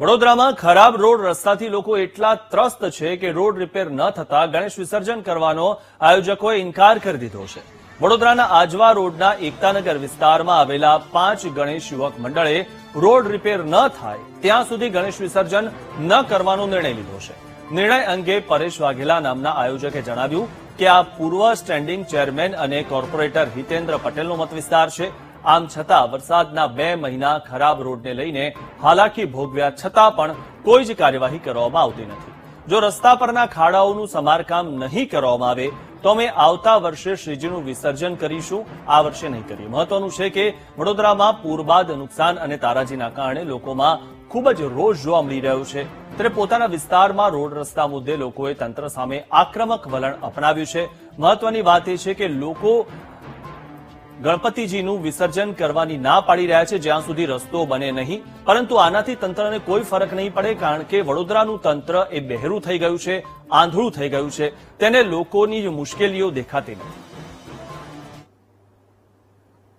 વડોદરામાં ખરાબ રોડ રસ્તાથી લોકો એટલા ત્રસ્ત છે કે રોડ રિપેર ન થતા ગણેશ વિસર્જન કરવાનો આયોજકોએ ઇનકાર કરી દીધો છે. વડોદરાના આજવા રોડના એકતાનગર વિસ્તારમાં આવેલા પાંચ ગણેશ યુવક મંડળે રોડ રિપેર ન થાય ત્યાં સુધી ગણેશ વિસર્જન ન કરવાનો નિર્ણય લીધો છે. નિર્ણય અંગે પરેશ વાઘેલા નામના આયોજકે જણાવ્યું કે આ પૂર્વ સ્ટેન્ડિંગ ચેરમેન અને કોર્પોરેટર હિતેન્દ્ર પટેલનો મત વિસ્તાર છે. આમ છતાં વરસાદના બે મહિના ખરાબ રોડને લઈને હાલાકી ભોગવ્યા છતાં પણ કોઈ જ કાર્યવાહી કરવામાં આવતી નથી. જો રસ્તા પરના ખાડાઓનું સમારકામ નહીં કરવામાં આવે, તો અમે આવતા વર્ષે શ્રીજીનું વિસર્જન કરીશું. આ વર્ષે નહીં કરીએ. મહત્વનું છે કે વડોદરામાં પૂર બાદ નુકસાન અને તારાજીના કારણે લોકોમાં ખૂબ જ રોષ જોવા મળી રહ્યો છે. ત્યારે પોતાના વિસ્તારમાં રોડ રસ્તા મુદ્દે લોકોએ તંત્ર સામે આક્રમક વલણ અપનાવ્યું છે. મહત્વની વાત એ છે કે લોકો ગણપતિજીનું વિસર્જન કરવાની ના પાડી રહ્યા છે, જ્યાં સુધી રસ્તો બને નહીં. પરંતુ આનાથી તંત્રને કોઈ ફરક નહીં પડે, કારણ કે વડોદરાનું તંત્ર એ બહેરું થઈ ગયું છે, આંધળું થઈ ગયું છે. તેને લોકોની મુશ્કેલીઓ દેખાતી નથી.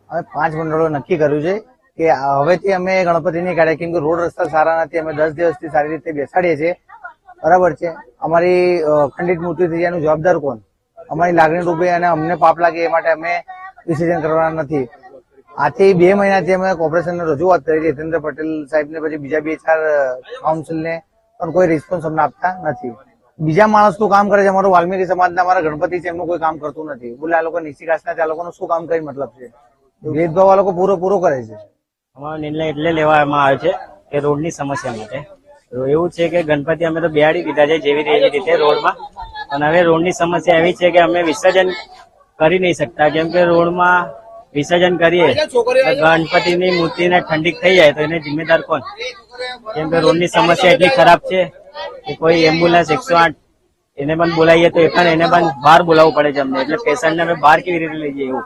અમે પાંચ મંડળો નક્કી કર્યું છે કે હવેથી અમે ગણપતિની કાઢે કેમ કે રોડ રસ્તા સારા નથી, અમે દસ દિવસથી સારી રીતે બેસાડીએ છીએ. બરાબર છે. અમારી ખંડિત મૃત્યુ થઈ જાય જવાબદાર કોણ? અમારી લાગણી રૂપે અને અમને પાપ લાગે એ માટે અમે ડિસિઝન કરવાના નથી. આથી બે મહિનાથી અમે કોર્પોરેશનને રજૂઆત કરી છે હિતેન્દ્ર પટેલ સાહેબને પછી બીજા બે ચાર કાઉન્સિલને પણ કોઈ રિસ્પોન્સ અમને આપતા નથી. બીજા માણસનું કામ કરે છે. અમારું વાલ્મીકી સમાજના અમારા ગણપતિ છે. એમનું કોઈ કામ કરતું નથી. બોલે, આ લોકો નીચી કાસ્ટના આ લોકોનું શું કામ કઈ મતલબ છે? ભેદભાવ આ લોકો પૂરો પૂરો કરે છે. અમારો નિર્ણય એટલે લેવામાં આવે છે કે રોડની સમસ્યા માટે. એવું છે કે ગણપતિ અમે તો બેહાડી દીધા છે જેવી રીતે રોડમાં. અને હવે રોડની સમસ્યા એવી છે કે અમે વિસર્જન કરી નહીં શકતા. કેમ કે રોડમાં વિસર્જન કરીએ તો ગણપતિની મૂર્તિને ઠંડીક થઈ જાય તો એને જિમ્મેદાર કોણ? કેમ કે રોડની સમસ્યા એટલી ખરાબ છે કે કોઈ એમ્બ્યુલન્સ એકસો આઠ એને પણ બોલાવીએ તો એ પણ એને પણ બહાર બોલાવવું પડે છે અમને. એટલે પેશન્ટને અમે બહાર કેવી રીતે લઈ જઈએ એવું.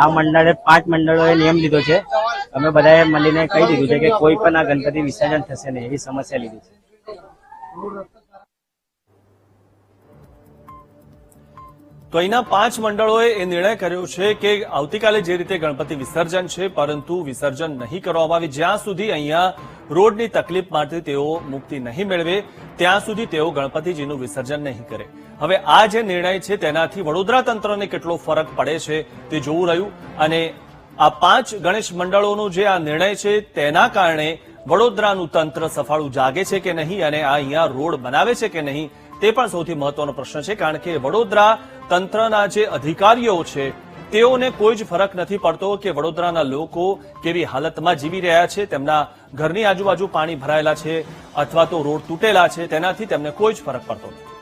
આ મંડળે પાંચ મંડળોએ નિયમ લીધો છે. અમે બધાએ મળીને કહી દીધું છે કે કોઈ પણ આ ગણપતિ વિસર્જન થશે નહીં એવી સમસ્યા લીધી છે. તો અહીંના પાંચ મંડળોએ એ નિર્ણય કર્યો છે કે આવતીકાલે જે રીતે ગણપતિ વિસર્જન છે, પરંતુ વિસર્જન નહીં કરવામાં આવે, જ્યાં સુધી અહીંયા રોડની તકલીફ માટે તેઓ મુક્તિ નહીં મેળવે, ત્યાં સુધી તેઓ ગણપતિજીનું વિસર્જન નહીં કરે. હવે આ જે નિર્ણય છે, તેનાથી વડોદરા તંત્રને કેટલો ફરક પડે છે તે જોવું રહ્યું અને આ પાંચ ગણેશ મંડળોનો જે આ નિર્ણય છે, તેના કારણે વડોદરાનું તંત્ર સફાળું જાગે છે કે નહીં અને આ અહીંયા રોડ બનાવે છે કે નહીં તે પણ સૌથી મહત્વનો પ્રશ્ન છે, કારણ કે વડોદરા તંત્રના જે અધિકારીઓ છે, તેઓને કોઈ જ ફરક નથી પડતો કે વડોદરાના લોકો કેવી હાલતમાં જીવી રહ્યા છે, તેમના ઘરની આજુબાજુ પાણી ભરાયેલા છે, અથવા તો રોડ તૂટેલા છે, તેનાથી તેમને કોઈ જ ફરક પડતો નથી.